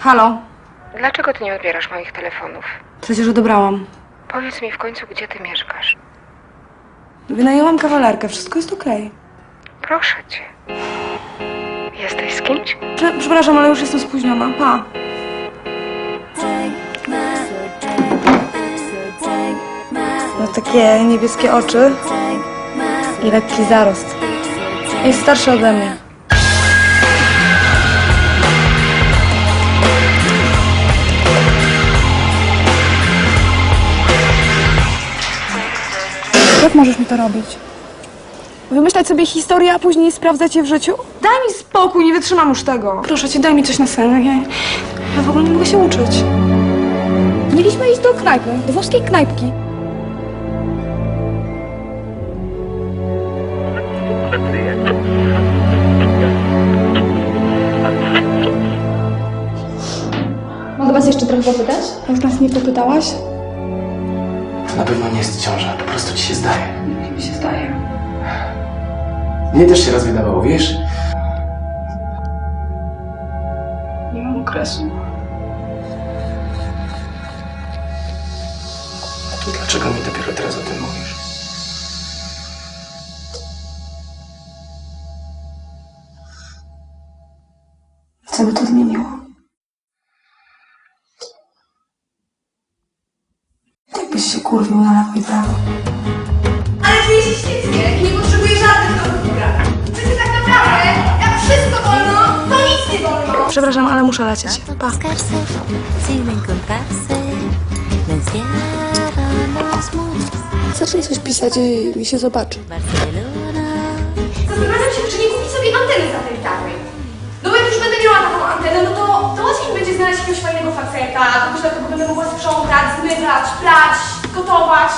Halo, Dlaczego ty nie odbierasz moich telefonów? przecież odebrałam. Powiedz mi w końcu, gdzie ty mieszkasz. Wynajęłam kawalerkę, wszystko jest okej. Proszę cię. Jesteś z kimś? Prze- Przepraszam, ale już jestem spóźniona. Pa. Ma takie niebieskie oczy i lekki zarost. Jest starszy ode mnie. Jak możesz mi to robić? Wymyślać sobie historię, a później sprawdzać je w życiu? Daj mi spokój, nie wytrzymam już tego. Proszę cię, daj mi coś na sen. Ja, ja w ogóle nie mogę się uczyć. Mieliśmy iść do knajpy, do włoskiej knajpki. Mogę was jeszcze trochę popytać? Jak nas nie popytałaś? Na pewno nie jest ciąża, po prostu ci się zdaje. Jak mi się zdaje. Mnie też się raz wydawało, wiesz? Nie mam okresu. To dlaczego mi dopiero teraz o tym mówisz? Co by to zmieniło? Jakbyś się kurwił na lewo i prawo. Ale ty jesteś świetnie, nie potrzebuję żadnych nowych ubrań. Przecież tak naprawdę, jak wszystko wolno, to nic nie wolno. Przepraszam, ale muszę lecieć. Pa. Zacznij coś pisać i mi się zobaczy. Zastanawiam się, zmywać, prać, gotować.